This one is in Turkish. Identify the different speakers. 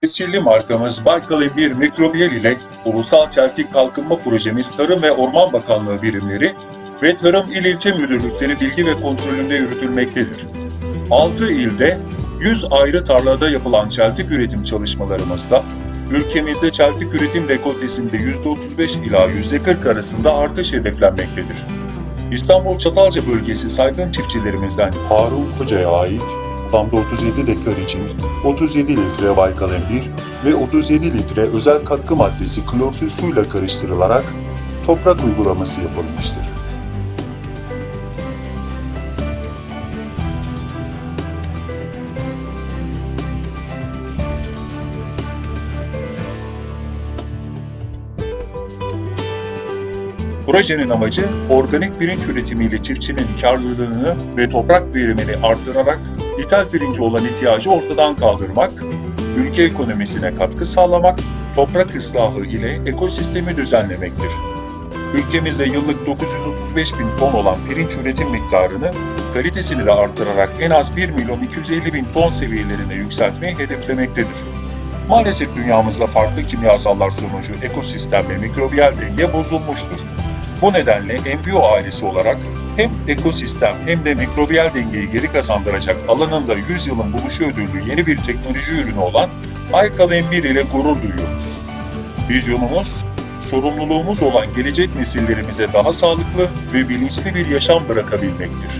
Speaker 1: Tescilli markamız Baykal bir mikrobiyel ile Ulusal Çeltik Kalkınma Projemiz Tarım ve Orman Bakanlığı birimleri ve Tarım İl İlçe Müdürlükleri bilgi ve kontrolünde yürütülmektedir. 6 ilde 100 ayrı tarlada yapılan çeltik üretim çalışmalarımızda ülkemizde çeltik üretim rekoltesinde %35 ila %40 arasında artış hedeflenmektedir. İstanbul Çatalca bölgesi saygın çiftçilerimizden Harun Koca'ya ait Damda 37 dekar için 37 litre Baykal M1 ve 37 litre özel katkı maddesi klorsuz suyla karıştırılarak toprak uygulaması yapılmıştır. Projenin amacı organik pirinç üretimiyle çiftçinin karlılığını ve toprak verimini arttırarak ithal pirince olan ihtiyacı ortadan kaldırmak, ülke ekonomisine katkı sağlamak, toprak ıslahı ile ekosistemi düzenlemektir. Ülkemizde yıllık 935 bin ton olan pirinç üretim miktarını kalitesini de artırarak en az 1 milyon 250 bin ton seviyelerine yükseltmeyi hedeflemektedir. Maalesef dünyamızda farklı kimyasallar sonucu ekosistem ve mikrobiyal denge bozulmuştur. Bu nedenle MBO ailesi olarak hem ekosistem hem de mikrobiyal dengeyi geri kazandıracak alanında 100 yılın buluşu ödüllü yeni bir teknoloji ürünü olan Aykal M1 ile gurur duyuyoruz. Vizyonumuz, sorumluluğumuz olan gelecek nesillerimize daha sağlıklı ve bilinçli bir yaşam bırakabilmektir.